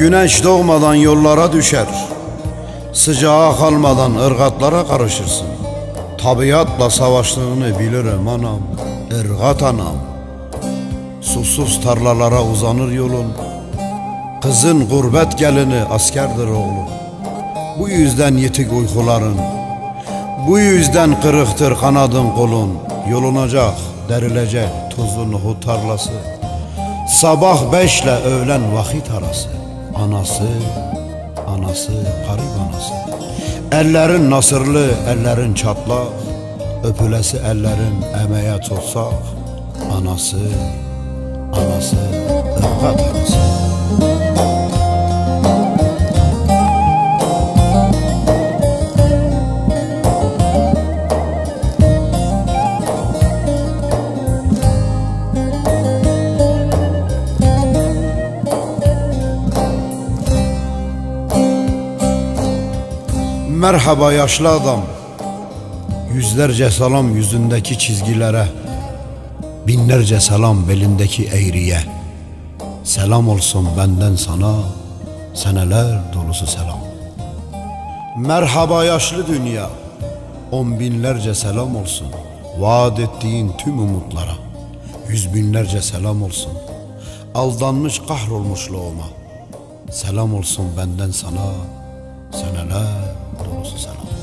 Güneş doğmadan yollara düşer. Sıcağa kalmadan ırgatlara karışırsın. Tabiatla savaştığını bilirim anam, ırgat anam. Susuz tarlalara uzanır yolun. Kızın gurbet gelini askerdir oğlu. Bu yüzden yitik uykuların, bu yüzden kırıktır kanadın kolun. Yolunacak, derilecek tuzlu nohut tarlası. Sabah beşle öğlen vakit arası. Anası, anası, garip anası. Ellerin nasırlı, ellerin çatlak. Öpülesi ellerin emeğe tutsak. Anası, anası, ırgat anası. Merhaba yaşlı adam. Yüzlerce selam yüzündeki çizgilere. Binlerce selam belindeki eğriye. Selam olsun benden sana. Seneler dolusu selam. Merhaba yaşlı dünya. On binlerce selam olsun. Vaat ettiğin tüm umutlara. Yüz binlerce selam olsun. Aldanmış kahrolmuşluğuma. Selam olsun benden sana. Seneler 都是沙老。